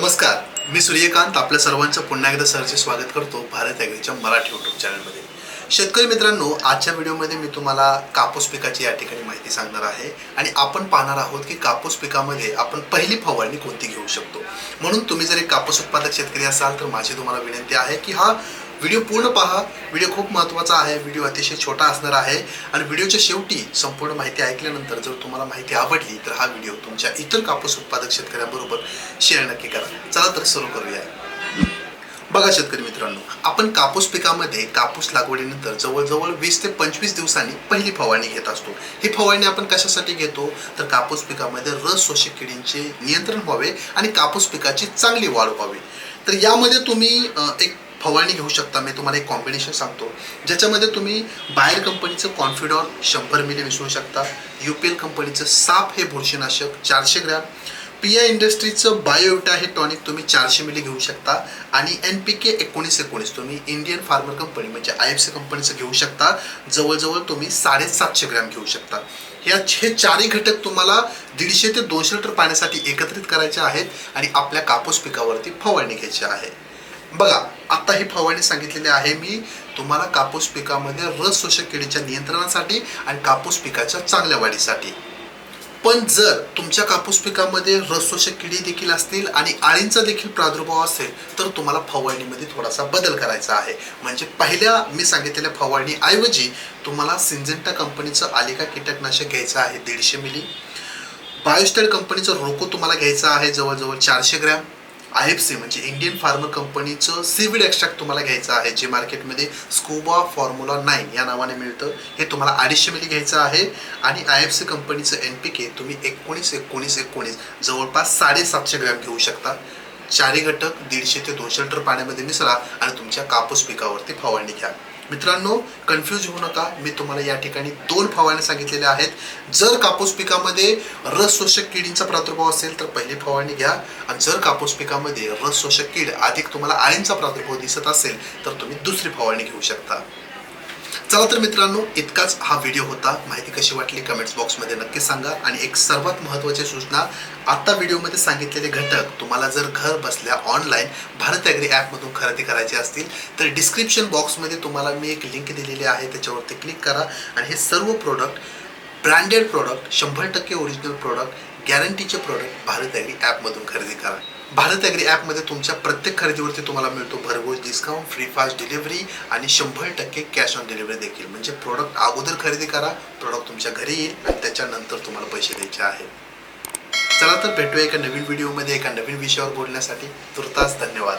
नमस्कार मी सूर्यकांत आपल्या सर्वांचं पुन्हा एकदा सरचे स्वागत करतो भारत ॲग्रीच्या मराठी यूट्यूब चॅनलमध्ये शेतकरी मित्रांनो आजच्या व्हिडिओमध्ये मी तुम्हाला कापूस पिकाची या ठिकाणी माहिती सांगणार आहे आणि आपण पाहणार आहोत की कापूस पिकामध्ये आपण पहिली फवारणी कोणती घेऊ शकतो. म्हणून तुम्ही जर एक कापूस उत्पादक शेतकरी असाल तर माझी तुम्हाला विनंती आहे की हा व्हिडिओ पूर्ण पहा. व्हिडिओ खूप महत्त्वाचा आहे. व्हिडिओ अतिशय छोटा असणार आहे. आणि व्हिडिओच्या शेवटी संपूर्ण माहिती ऐकल्यानंतर जर तुम्हाला माहिती आवडली तर हा व्हिडिओ तुमच्या इतर कापूस उत्पादक शेतकऱ्यांबरोबर शेअर नक्की करा. चला तर सुरू करूया. बघा शेतकरी मित्रांनो आपण कापूस पिकामध्ये कापूस लागवडीनंतर जवळजवळ वीस ते पंचवीस दिवसांनी पहिली फवारणी घेत असतो. ही फवारणी आपण कशासाठी घेतो? तर कापूस पिकामध्ये रस शोषक किडींचे नियंत्रण व्हावे आणि कापूस पिकाची चांगली वाढ व्हावी. तर यामध्ये तुम्ही एक फवारणी घेऊ शकता. मी तुम्हाला एक कॉम्बिनेशन सांगतो. ज्याच्यामध्ये तुम्ही बायर कंपनीचं कॉन्फिडॉर शंभर मिली मिसळू शकता. यू पी एल कंपनीचं साप हे बुरशीनाशक चारशे ग्रॅम. पी आय इंडस्ट्रीचं बायोविटा हे टॉनिक तुम्ही चारशे मिली घेऊ शकता. आणि एन पी के एकोणीस एकोणीस तुम्ही इंडियन फार्मर कंपनी म्हणजे आय एफ सी कंपनीचं घेऊ शकता. जवळजवळ तुम्ही साडेसातशे ग्रॅम घेऊ शकता. या हे चारही घटक तुम्हाला दीडशे ते दोनशे लिटर पाण्यासाठी एकत्रित करायचे आहेत आणि आपल्या कापूस पिकावरती फवारणी घ्यायची आहे. बघा आता ही फवारणी सांगितलेली आहे. मी तुम्हाला कापूस पिकामध्ये रस शोषक किडीच्या नियंत्रणासाठी आणि कापूस पिकाच्या चांगल्या वाढीसाठी. पण जर तुमच्या कापूस पिकामध्ये रसोषक किडी देखील असतील आणि आळींचा देखील प्रादुर्भाव असेल तर तुम्हाला फवारणीमध्ये थोडासा बदल करायचा आहे. म्हणजे पहिल्या मी सांगितलेल्या फवारणी ऐवजी तुम्हाला सिंजेंटा कंपनीचं आलिका कीटकनाशक घ्यायचं आहे दीडशे मिली. बायोस्टेड कंपनीचं रोको तुम्हाला घ्यायचं आहे जवळजवळ चारशे ग्रॅम. आय एफ सी म्हणजे इंडियन फार्मर कंपनीचं सीविड एक्स्ट्रॅक्ट तुम्हाला घ्यायचं आहे जे मार्केटमध्ये स्कोबा फॉर्म्युला नाईन या नावाने मिळतं. हे तुम्हाला अडीचशे मिली घ्यायचं आहे आणि आय एफ सी कंपनीचं एन पी के तुम्ही एकोणीस एकोणीस एकोणीस जवळपास साडेसातशे ग्रॅम घेऊ शकता. चारही घटक दीडशे ते दोनशे लिटर पाण्यामध्ये मिसळा आणि तुमच्या कापूस पिकावरती फवारणी घ्या. मित्रांनो कन्फ्यूज होऊ नका. मी तुम्हाला या ठिकाणी दोन फवारणी सांगितलेल्या आहेत. जर कापूस पिकामध्ये रस शोषक किडींचा प्रादुर्भाव असेल तर पहिली फवारणी घ्या. आणि जर कापूस पिकामध्ये रस शोषक कीड अधिक तुम्हाला आळींचा प्रादुर्भाव दिसत असेल तर तुम्ही दुसरी फवारणी घेऊ शकता. चला तर मित्रांनो इतकाच हा व्हिडिओ होता. माहिती कशी वाटली कमेंट्स बॉक्समध्ये नक्की सांगा. आणि एक सर्वात महत्त्वाची सूचना आत्ता व्हिडिओमध्ये सांगितलेले घटक तुम्हाला जर घर बसल्या ऑनलाईन भारत ॲग्री ॲपमधून खरेदी करायचे असतील तर डिस्क्रिप्शन बॉक्समध्ये तुम्हाला मी एक लिंक दिलेली आहे. त्याच्यावरती क्लिक करा. आणि हे सर्व प्रोडक्ट ब्रँडेड प्रोडक्ट शंभर टक्के ओरिजिनल प्रोडक्ट गॅरंटीचे प्रोडक्ट भारत ॲग्री ॲपमधून खरेदी करा. भारत ॲग्री ॲपमध्ये तुमच्या प्रत्येक खरेदीवरती तुम्हाला मिळतो भरघोस डिस्काउंट फ्री फास्ट डिलिव्हरी आणि शंभर टक्के कॅश ऑन डिलिव्हरी देखील. म्हणजे प्रोडक्ट अगोदर खरेदी करा प्रोडक्ट तुमच्या घरी येईल आणि त्याच्यानंतर तुम्हाला पैसे द्यायचे आहे. चला तर भेटूया एका नवीन व्हिडिओमध्ये एका नवीन विषयावर बोलण्यासाठी. तुर्तास धन्यवाद.